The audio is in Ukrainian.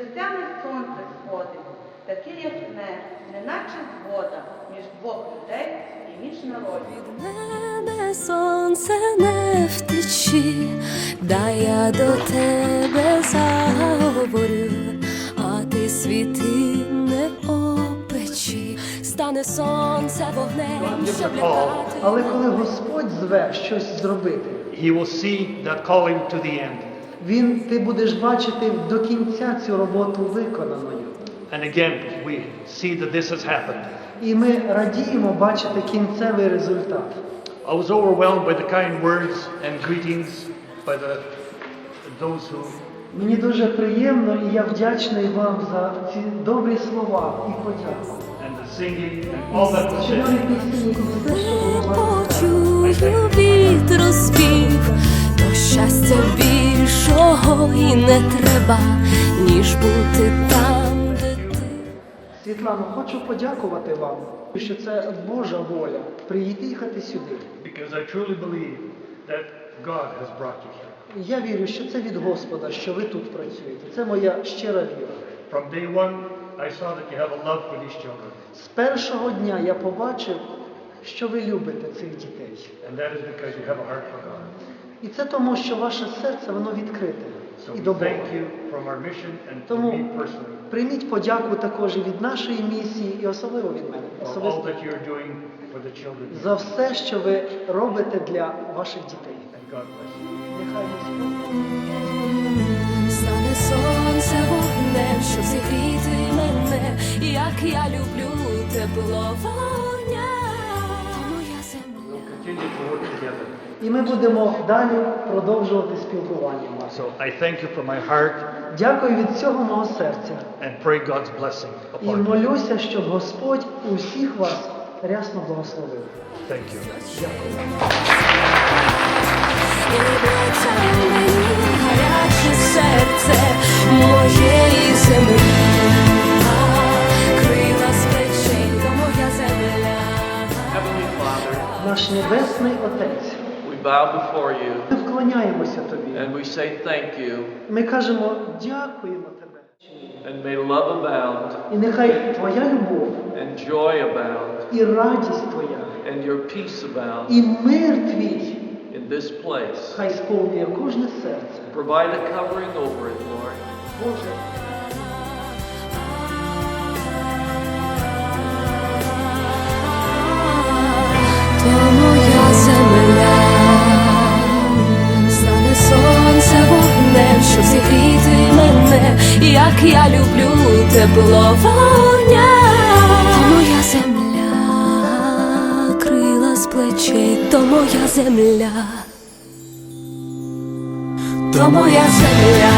серцями сонце сходить, таке ясне, неначе згода між двох людей і між народів. Від мене сонце не втечі, да я до тебе заговорю, а ти світи не опечі, стане сонце вогнем, щоб літати. Але коли Господь зве щось зробити, He will see that calling to the end він ти будеш бачити до кінця цю роботу виконаною. And again, we see that this has happened. І ми радіємо бачити кінцевий результат. I was overwhelmed by the kind words and greetings by the those who Мені дуже приємно і я вдячний вам за ці добрі слова і подяку. and the singing and all that was said. вам. почую спів, більшого і не треба, ніж бути там, де ти. Світлано, хочу подякувати вам, що це Божа воля приїхати сюди. Because I truly believe that God has brought you here. Я вірю, що це від Господа, що ви тут працюєте. Це моя щира віра. From day one, I saw that you have a love for these children. З першого дня я побачив, що ви любите цих дітей. And that is because you have a heart for God. І це тому, що ваше серце воно відкрите і we до Бога. thank you from our mission and to Тому прийміть подяку також і від нашої місії, і особливо від мене. Особисто that you're doing for the children. за все, що ви робите для ваших дітей. Нехай Стане сонце вогнем, щоб зігріти мене, як я люблю тепло І ми будемо далі продовжувати спілкування. So I thank you from my heart Дякую від всього мого серця. and pray God's blessing І upon you. молюся, щоб Господь усіх вас рясно благословив. Thank you. І гаряче серце моєї землі. Наш Небесний Отець, bow before you ми вклоняємося Тобі. and we say thank you Ми кажемо дякуємо Тебе. and may love abound І нехай Твоя любов and joy abound і радість Твоя, and your peace abound і мир Твій in this place. хай сповнює кожне серце. Provide a covering over it, Lord. Боже, Як я люблю тепло вогня. То моя земля, крила з плечей, то моя земля. То моя земля,